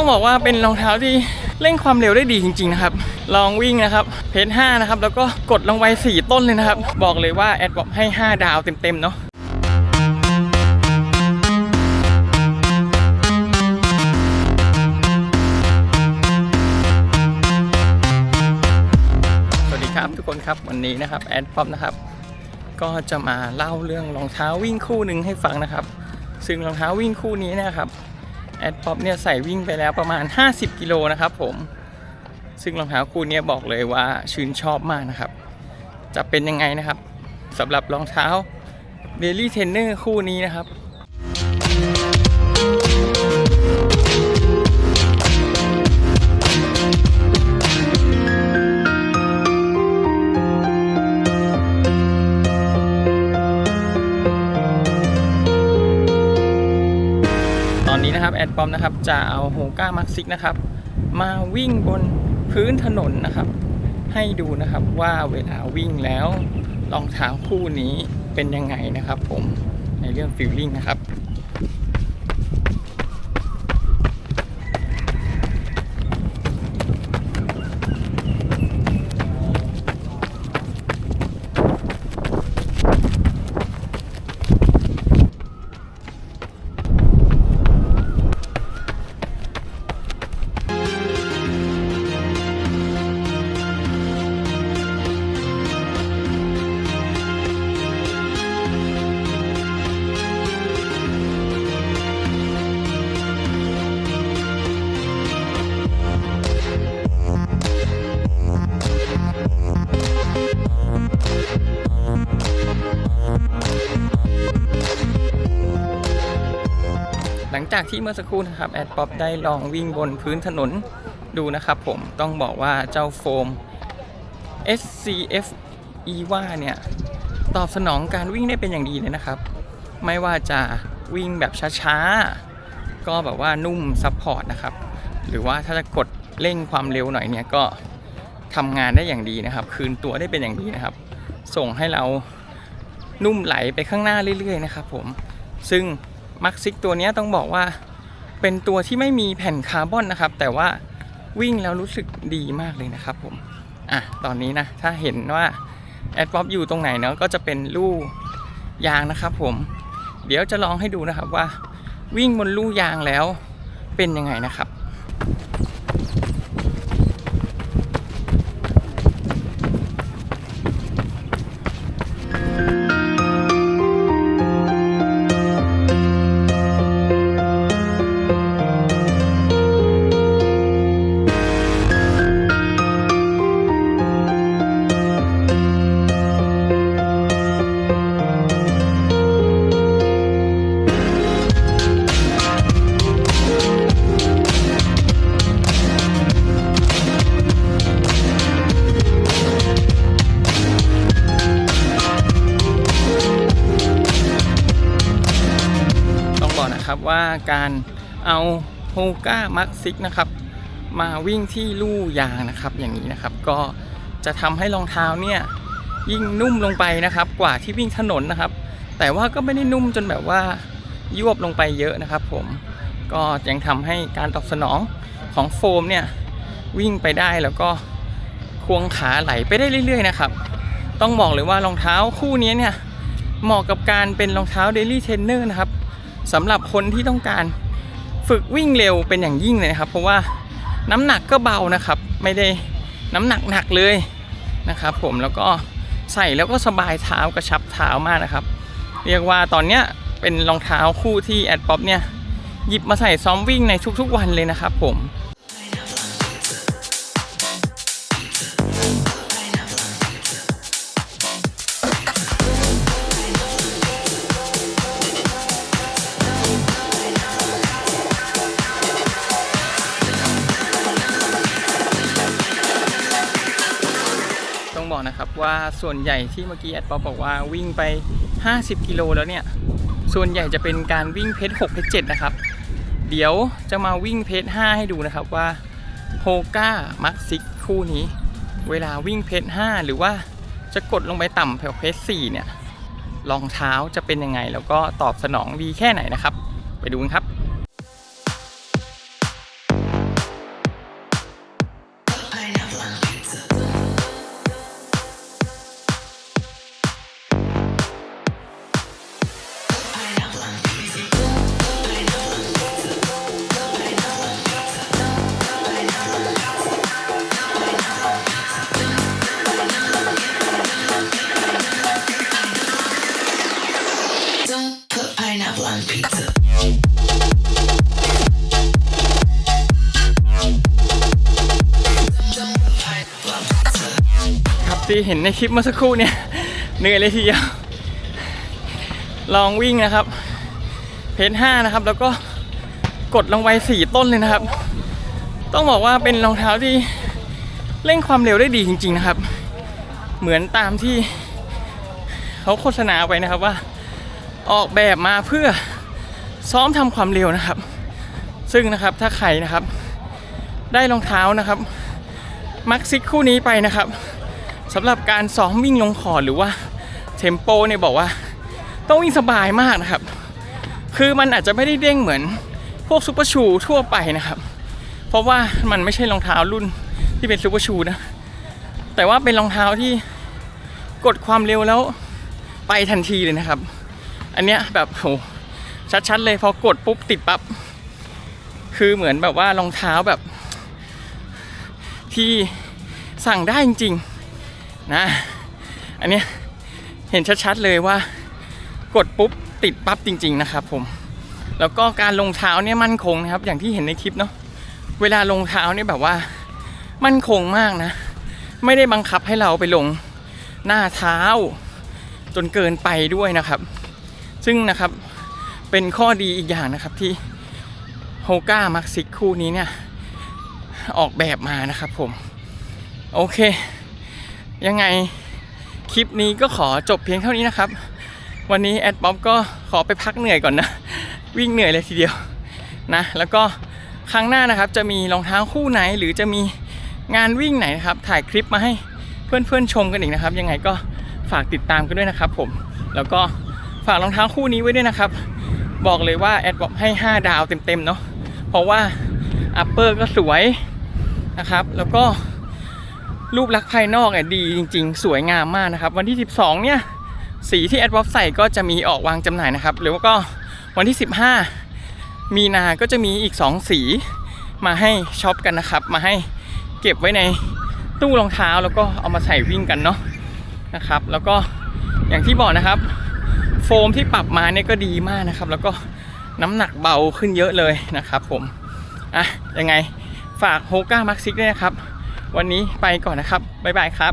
ต้องบอกว่าเป็นรองเท้าที่เร่งความเร็วได้ดีจริง ๆ นะครับ ลองวิ่งนะครับ เพจ5นะครับ แล้วก็กดลงไว้4ต้นเลยนะครับ บอกเลยว่าแอดบอกให้ 5 ดาวเต็ม ๆ เนาะสวัสดีครับทุกคนครับวันนี้นะครับแอดป๊อปนะครับ ก็จะมาเล่าเรื่องรองเท้าวิ่งคู่หนึ่งให้ฟังนะครับ ซึ่งรองเท้าวิ่งคู่นี้นะครับ แอดป๊อปเนี่ยใส่วิ่งไปแล้วประมาณ 50 กิโลนะครับผม ซึ่งรองเท้าคู่นี้บอกเลยว่าชื่นชอบมากนะครับ จะเป็นยังไงนะครับสำหรับรองเท้า Daily Trainer คู่นี้นะครับ ปอมนะครับจะเอาโฮก้ามักซิกนะครับ มาวิ่งบนพื้นถนนนะครับ ให้ดูนะครับว่าเวลาวิ่งแล้วรองเท้าคู่นี้เป็นยังไงนะครับ ผมในเรื่องฟิลลิ่งนะครับ จากที่เมื่อสักครู่นะครับแอดป๊อปได้ลองวิ่งบนพื้นถนนดูนะครับผมต้องบอกว่าเจ้าโฟม SCF EVA เนี่ย ตอบสนองการวิ่งได้เป็นอย่างดีเลยนะครับ ไม่ว่าจะวิ่งแบบช้าๆ ก็แบบว่านุ่มซัพพอร์ตนะครับ หรือว่าถ้าจะกดเร่งความเร็วหน่อยเนี่ยก็ทำงานได้อย่างดีนะครับ คืนตัวได้เป็นอย่างดีนะครับ ส่งให้เรานุ่มไหลไปข้างหน้าเรื่อยๆนะครับผมซึ่ง มักซิกตัวนี้ต้องบอกว่าเป็นตัวที่ไม่มีแผ่นคาร์บอนนะครับ แต่ว่าวิ่งแล้วรู้สึกดีมากเลยนะครับผมอะตอนนี้นะ ถ้าเห็นว่าแอดป๊อปอยู่ตรงไหนเนาะก็จะเป็นลู่ยางนะครับผม เดี๋ยวจะลองให้ดูนะครับว่า วิ่งบนลู่ยางแล้วเป็นยังไงนะครับ ว่าการเอาโฮก้ามักซิกนะครับมาวิ่งที่ลู่ยางนะครับอย่างนี้นะครับ ก็จะทำให้รองเท้าเนี่ยยิ่งนุ่มลงไปนะครับ กว่าที่วิ่งถนนนะครับ แต่ว่าก็ไม่ได้นุ่มจนแบบว่ายวบลงไปเยอะนะครับ ผมก็ยังทำให้การตอบสนองของโฟมเนี่ยวิ่งไปได้แล้วก็ควงขาไหลไปได้เรื่อย ๆ นะครับ ต้องบอกเลยว่ารองเท้าคู่นี้เนี่ยเหมาะกับการเป็นรองเท้า Daily Trainer นะครับ สำหรับคนที่ต้องการฝึกวิ่งเร็วเป็นอย่างยิ่งเลยนะครับ เพราะว่าน้ำหนักก็เบานะครับ ไม่ได้น้ำหนักหนักเลยนะครับ ผมแล้วก็ใส่แล้วก็สบายเท้ากระชับเท้ามากนะครับ เรียกว่าตอนเนี้ยเป็นรองเท้าคู่ที่แอดป๊อปเนี่ยหยิบมาใส่ซ้อมวิ่งในทุกๆวันเลยนะครับผม ว่าส่วนใหญ่ที่เมื่อกี้แอดปอบอกว่าวิ่งไป 50 กิโลแล้วเนี่ย ส่วนใหญ่จะเป็นการวิ่งเพจ6เพจ7นะครับ เดี๋ยวจะมาวิ่งเพจ5ให้ดูนะครับว่าโฮก้ามักซิกคู่นี้ เวลาวิ่งเพจ5หรือว่าจะกดลงไปต่ำแถวเพจ4เนี่ยรองเท้าจะเป็นยังไง แล้วก็ตอบสนองดีแค่ไหนนะครับ ไปดูกันครับ ครับที่เห็นในคลิปเมื่อสักครู่เนี่ยเหนื่อยเลยทีเดียว ลองวิ่งนะครับ เพจห้านะครับ แล้วก็กดลงไปสี่ต้นเลยนะครับ ต้องบอกว่าเป็นรองเท้าที่เร่งความเร็วได้ดีจริง ๆนะครับ เหมือนตามที่เขาโฆษณาไว้นะครับว่า ออกแบบมาเพื่อ ซ้อมทำความเร็วนะครับ ซึ่งนะครับถ้าใครนะครับ ได้รองเท้านะครับมักซิกคู่นี้ไปนะครับสำหรับการซ้อมวิ่งลงคอดหรือว่าเทมโปเนี่ยบอกว่าต้องวิ่งสบายมากนะครับ คือมันอาจจะไม่ได้เด้งเหมือนพวกซูเปอร์ชูทั่วไปนะครับ เพราะว่ามันไม่ใช่รองเท้ารุ่นที่เป็นซูเปอร์ชูนะ แต่ว่าเป็นรองเท้าที่กดความเร็วแล้วไปทันทีเลยนะครับ อันเนี้ยแบบโห ชัดๆเลยพอกดปุ๊บติดปั๊บคือเหมือนแบบว่ารองเท้าแบบ ที่สั่งได้จริงๆนะ อันเนี้ยเห็นชัดๆเลยว่ากดปุ๊บติดปั๊บจริง ๆ นะครับ ผม แล้วก็การลงเท้าเนี่ยมั่นคงนะครับ อย่างที่เห็นในคลิปเนาะเวลาลงเท้าเนี่ยแบบว่า มั่นคงมากนะ ไม่ได้บังคับให้เราไปลงหน้าเท้า จนเกินไปด้วยนะครับ ซึ่งนะครับ เป็นข้อดีอีกอย่างนะครับที่โฮก้ามักซิกคู่นี้เนี่ย ออกแบบมานะครับผม โอเค ยังไงคลิปนี้ก็ขอจบเพียงเท่านี้นะครับ วันนี้แอดบ๊อบก็ขอไปพักเหนื่อยก่อนนะ วิ่งเหนื่อยเลยทีเดียวนะ แล้วก็ครั้งหน้านะครับจะมีรองเท้าคู่ไหนหรือจะมีงานวิ่งไหนนะครับ ถ่ายคลิปมาให้เพื่อนๆชมกันอีกนะครับ ยังไงก็ฝากติดตามกันด้วยนะครับผม แล้วก็ฝากรองเท้าคู่นี้ไว้ด้วยนะครับ บอกเลยว่าแอดบอกให้ 5 ดาวเต็มๆเนาะเพราะว่าอัปเปอร์ก็สวยนะครับ แล้วก็รูปลักษณ์ภายนอกเนี่ยดีจริง ๆ สวยงามมากนะครับ วันที่ 12 เนี่ย สีที่แอดวอปใส่ก็จะมีออกวางจำหน่ายนะครับ หรือว่าก็วันที่ 15 มีนาก็จะมีอีก 2 สีมาให้ช็อปกันนะครับ มาให้เก็บไว้ในตู้รองเท้าแล้วก็เอามาใส่วิ่งกันเนาะนะครับ แล้วก็อย่างที่บอกนะครับ โฟมที่ปรับมาเนี่ยก็ดีมากนะครับ แล้วก็น้ำหนักเบาขึ้นเยอะเลยนะครับผม อะ ยังไงฝากโฮก้ามาร์คซิกด้วยนะครับ วันนี้ไปก่อนนะครับ บ๊ายบายครับ